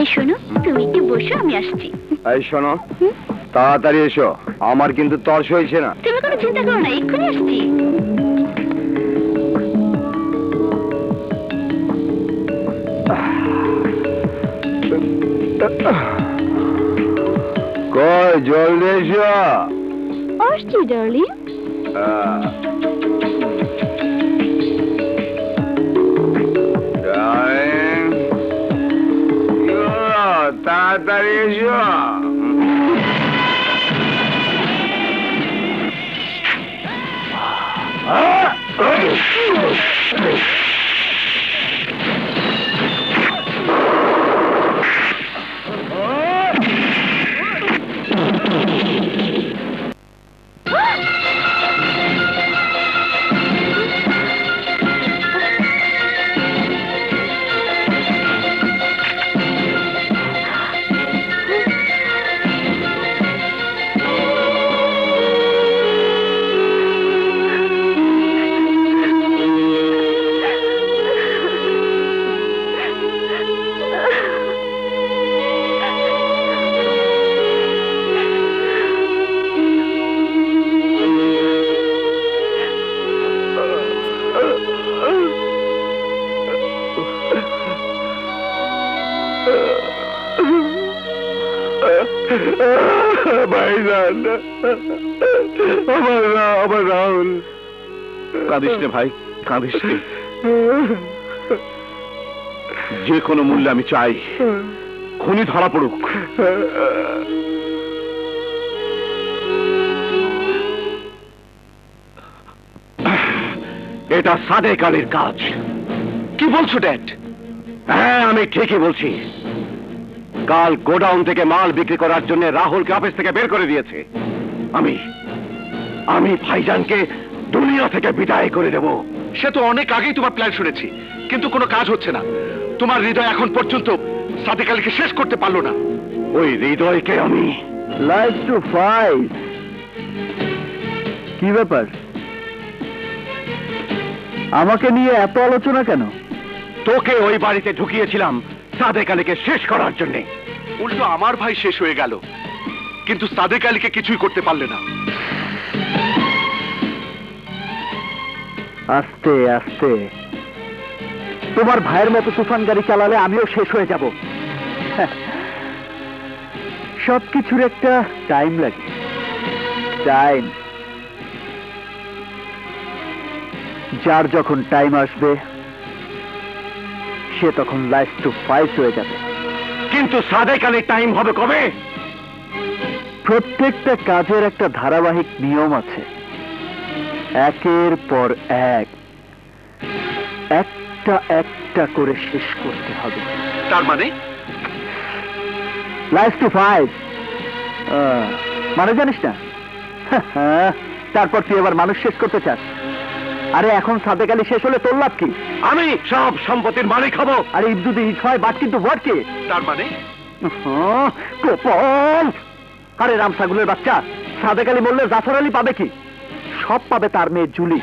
এই শোনো তুমি একটু বসো আমি আসছি। এই শোনো তাড়াতাড়ি এসো আমার কিন্তু তর্স হয়েছে না। তুমি কোনো চিন্তা করো না এক্ষুনি আসছি। কই জলদি এসো। আসছি ডার্লিং। তাড়াতাড়ি এসো ভাইজান রাহুল কাঁদিস ভাই, কাঁদিস যে কোনো মূল্যে আমি চাই, খুনি ধরা পড়ুক। এটা সাদেক আলীর কাজ। কি বলছো, ড্যাড? হ্যাঁ আমি ঠিকই বলছি। কাল গোডাউন থেকে মাল বিক্রি করার জন্য রাহুলকে অফিস থেকে বের করে দিয়েছে। আমি আমি ভাইজানকে দুনিয়া থেকে বিদায় করে দেব। সে তো অনেক আগেই তোমার প্ল্যান শুনেছি কিন্তু কোনো কাজ হচ্ছে না। তোমার হৃদয় এখন পর্যন্ত সাদেক আলীকে শেষ করতে পারল না। ওই হৃদয়কে আমি লাইফ টু ফাইভ কি ব্যাপার? আমাকে নিয়ে এত আলোচনা কেন? তোকে ওই বাড়িতে ঢুকিয়েছিলাম সাদেক আলীকে শেষ করার জন্য। উল্টো আমার ভাই শেষ হয়ে গেল। কিন্তু সাদেক আলীকে কিছুই করতে পারলে না। আস্তে আস্তে। তোমার ভাইয়ের মতো তুফান গাড়ি চালালে আমিও শেষ হয়ে যাব। সবকিছুর একটা টাইম লাগে। টাইম। যার যখন টাইম আসবে সে তখন লাইফ টু ফাইভ হয়ে যাবে। কিন্তু সাদেক আলীর টাইম হবে কবে? প্রত্যেকটা কাজের একটা ধারাবাহিক নিয়ম আছে। একের পর এক। একটা একটা করে শেষ করতে হবে। তার মানে? লাইফ টু ফাইভ মানে জানিস না? তারপর তুই এবার মানুষ শেষ করতে চাস। আরে এখন সাদেক আলী শেষ হলে তোর লাভ কি? আমি সব সম্পত্তির মালিক হব। আরে যদি ঈদ হয় বাট কিন্তু ভট কে? তার মানে? উহুঁ, আরে রাম ছাগলের বাচ্চা সাদেক আলী বললে জাফর আলী পাবে কি? সব পাবে তার মেয়ে জুলি।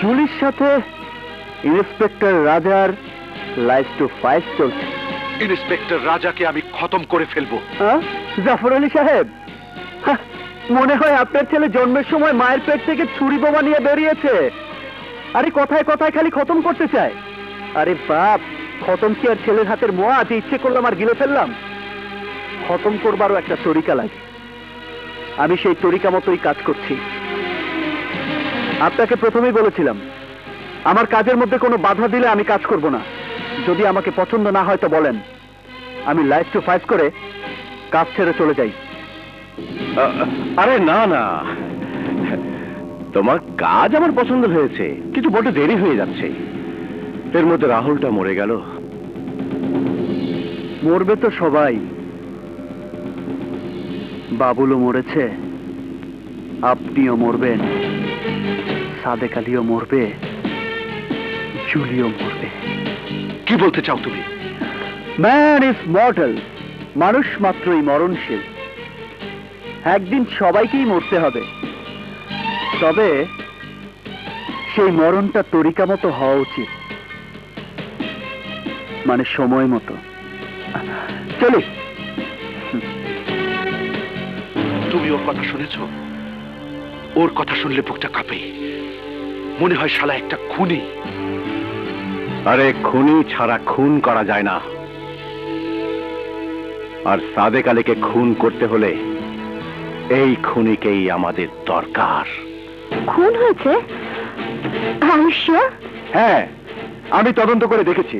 জুলির সাথে ইন্সপেক্টর রাজার লাইফ টু ফাইভ চলছে। ইন্সপেক্টর রাজাকে আমি খতম করে ফেলব? জাফর আলী সাহেব মনে হয় আপনার ছেলে জন্মের সময় মায়ের পেট থেকে ছুরি বোমা নিয়ে বেরিয়েছে। আরে কথায় কথায় খালি খতম করতে চায়। আরে বাপ, খতম কি আর ছেলের হাতের মোয়া? যে ইচ্ছে করলাম আর গিলে ফেললাম। খতম করবারও একটা তরিকা লাগে। আমি সেই তরিকা মতোই কাজ করছি। আপনাকে প্রথমেই বলেছিলাম, আমার কাজের মধ্যে কোনো বাধা দিলে আমি কাজ করব না। যদি আমাকে পছন্দ না হয় তো বলেন। আমি লাইফ টু ফাইভ করে কাজ ছেড়ে চলে যাই। আরে না না। তোমার কাজ আমার পছন্দ হয়েছে, কিন্তু বড্ড দেরি হয়ে যাচ্ছে। এর মধ্যে রাহুলটা মরে গেল। মরবে তো সবাই। বাবুলও মরেছে, আপনিও মরবেন, সাদেক আলীও মরবে, জুলিও মরবে। কি বলতে চাও তুমি? ম্যান ইজ মর্টাল মানুষ মাত্রই মরণশীল। একদিন সবাইকেই মরতে হবে। তবে সেই মরণটা তরিকা মতো হওয়া উচিত। মানে সময় মতো। চলি। তুমি ওর কথা শুনেছ? ওর কথা শুনলে বুকটা কাঁপে। মনে হয় শালা একটা খুনি। আরে খুনি ছাড়া খুন করা যায় না। আর সাদেক আলীকে খুন করতে হলে এই খুনিকেই আমাদের দরকার। খুন হয়েছে? হ্যাঁ আমি তদন্ত করে দেখেছি।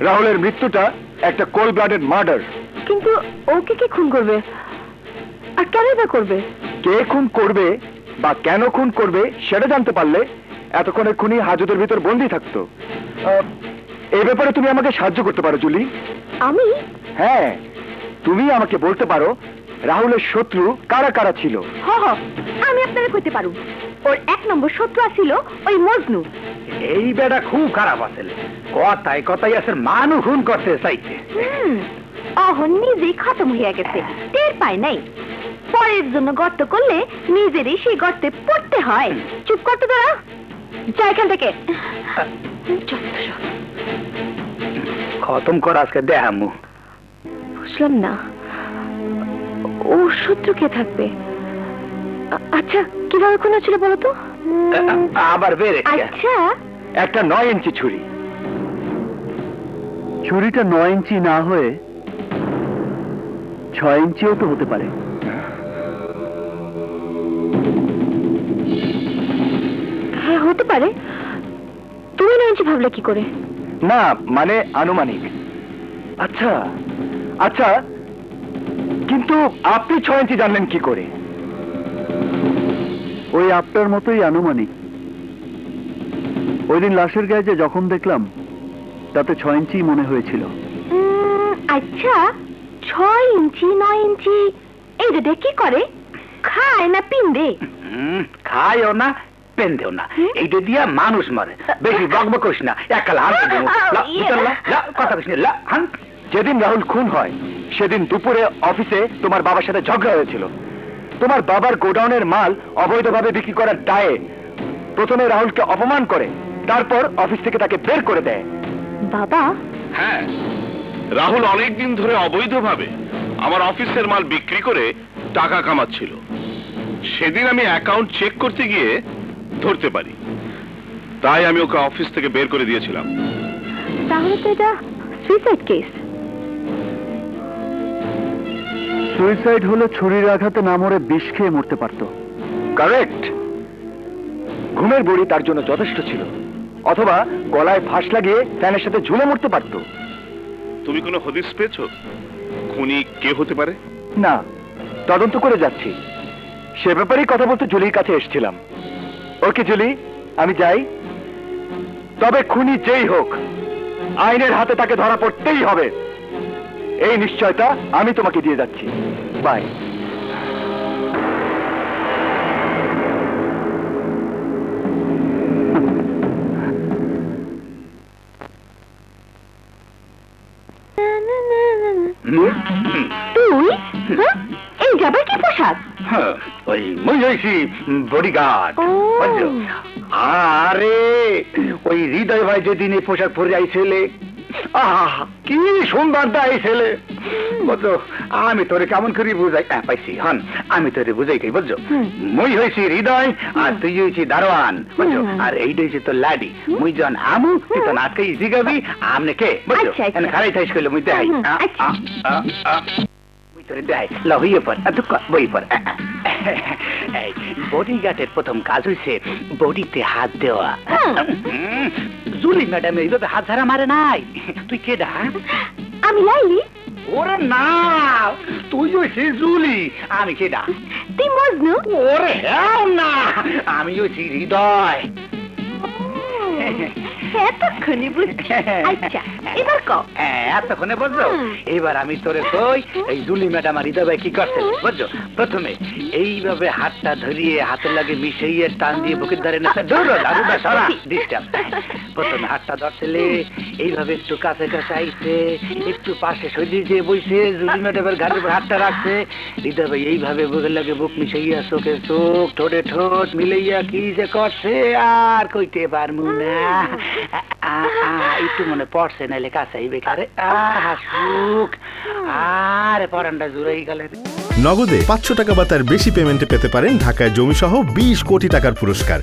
রাহুলের মৃত্যুটা একটা কোল ব্লাডেড মার্ডার কিন্তু ওকে কে খুন করবে? আর কেন বা করবে? কে খুন করবে বা কেন খুন করবে সেটা জানতে পারলে এতক্ষণে খুনি হাজতের ভিতর বন্দি থাকতো। এই ব্যাপারে তুমি আমাকে সাহায্য করতে পারো জুলি। আমি? হ্যাঁ তুমি আমাকে বলতে পারো রাহুলের শত্রু কারা কারা ছিল। হ হ আমি আপনারা কইতে পারু। ওর এক নম্বর শত্রু আছিল ওই মজনু। এই বেটা খুব খারাপ আছে কথায় কথাই আছে মানু খুন করতে চাইছে। অহন নিজেই খতম হইয়া গেছে টের পায় নাই। পরের জন্য গর্ত করলে নিজেরই সেই গর্তে পড়তে হয়। চুপ করতে দাঁড়া যা এখান থেকে। খতম কর আজকে দেহামু। বুঝলাম না। ও শত্রু কে থাকবে? আচ্ছা কীভাবে খুন ছিল বলো তো? আবার বেড়ে আচ্ছা। একটা নয় ইঞ্চি ছুরি। ছুরিটা নয় ইঞ্চি না হয়ে ছয় ইঞ্চিও তো হতে পারে। হ্যাঁ হতে পারে। তুমি না ইঞ্চি ভাবলে কি করে? না মানে আনুমানিক। আচ্ছা আচ্ছা কিন্তু আপনি ছয় ইঞ্চি জানলেন কি করে? ওই আপনার মতোই আনুমানিক। ওই দিন লাশের গায়ে যে জখম দেখলাম তাতে ছয় ইঞ্চি মনে হয়েছিল। আচ্ছা ছয় ইঞ্চি নয় ইঞ্চি এই দুটো কি করে। খায় না পিন্দে? খায়ও না পেন্দেও না। এইটা দিয়া মানুষ মারে বেশি বকবক করিস না। একাল হান কথা কইস না হান। যেদিন রাহুল খুন হয় সেদিন দুপুরে অফিসে তোমার বাবার সাথে ঝগড়া হয়েছিল। তোমার বাবার গোডাউনের মাল অবৈধভাবে বিক্রি করার দায়ে প্রথমে রাহুলকে অপমান করে তারপর অফিস থেকে তাকে বের করে দেয়। বাবা? হ্যাঁ রাহুল অনেক দিন ধরে অবৈধভাবে আমার অফিসের মাল বিক্রি করে টাকা কামাচ্ছিল। সেদিন আমি অ্যাকাউন্ট চেক করতে গিয়ে ধরতে পারি। তাই আমি ওকে অফিস থেকে বের করে দিয়েছিলাম। তাহলে তো এটা সুইসাইড কেস সুইসাইড হলে ছুরির আঘাতে না মরে বিষ খেয়ে মরতে পারত। কারেক্ট ঘুমের বড়ি তার জন্য যথেষ্ট ছিল। অথবা গলায় ফাঁস লাগিয়ে ফ্যানের সাথে ঝুলে মরতে পারত। তুমি কোনো হদিস পেয়েছ? খুনি কে হতে পারে? না তদন্ত করে যাচ্ছি। সে ব্যাপারেই কথা বলতে জুলির কাছে এসেছিলাম। ওকে জুলি আমি যাই। তবে খুনি যেই হোক আইনের হাতে তাকে ধরা পড়তেই হবে। এই নিশ্চয়তা আমি তোমাকে দিয়ে যাচ্ছি। বাই তুই হ্যাঁ? এই যাবার কি পোশাক হ্যাঁ, ওই মই হয়েছি বডিগার্ড ও। বুঝছ? আরে ওই হৃদয় ভাই যেদিন এই পোশাক পরে আইছিলে আহ কি সুন্দর দা এই ছেলে। বুঝছ আমি তোরে কেমন করে বুঝাই? হ্যাঁ, পাইছি হন আমি তোরে বুঝাই কই বুঝছ? হুম। মই হৃদয় আর তুই দারোয়ান বুঝছ? আর এইটা তোর লাডি। মুই জন আমু তুই তো নাটকে ইজি গাবি আমনে কে বুঝছ? আচ্ছা, আচ্ছা। এনে খারাই থাইস কইলে মুই দেখাই। আ, আচ্ছা। মুই তোরে দেখাই পর বই পর বডি গার্ডের প্রথম কাজ হইছে বডিতে হাত দেওয়া। জুলি ম্যাডাম এইভাবে হাত ঝাড়া মারে নাই। তুই কে ডা? আমি লাইলি। ওরে না তুই ওই সে জুলি। আমি কে ডা? তুই মজনু। ওরে হ্যাঁ না আমি ওই সে হৃদয় এতক্ষণে বুঝছি আচ্ছা এবার কও হ্যাঁ, এতক্ষণে বুঝছ? হুম। এইবার আমি তোরে কই এই জুলি ম্যাডাম আর হৃদয় কি করছে? বুঝছ? প্রথমে এইভাবে হাতটা ধরিয়ে হাতের লাগে মিশাইয়ে টান দিয়ে বুকের ধারে না ধরো লাগুদা সরা ডিস্টার্ব প্রথমে হাতটা ধরছিলে এইভাবে একটু কাছে কাছে আইছে একটু পাশে সরিয়ে দিয়ে বইছে জুলি ম্যাডামের ঘাটের উপর হাতটা রাখছে। হৃদয় ভাই এইভাবে বুকের লাগে বুক মিশাইয়া চোখে চোখ ঠোঁটে ঠোঁট মিলাইয়া কি যে করছে আর কইতে পারমু না। একটু মনে পড়ছে, নাইলে কাছাই বেকারে আহা, সুখ। আরে, পরানটা জুড়েই গেলে নগদে পাঁচশো টাকা বা তার বেশি পেমেন্টে পেতে পারেন ঢাকায় জমি সহ বিশ কোটি টাকার পুরস্কার।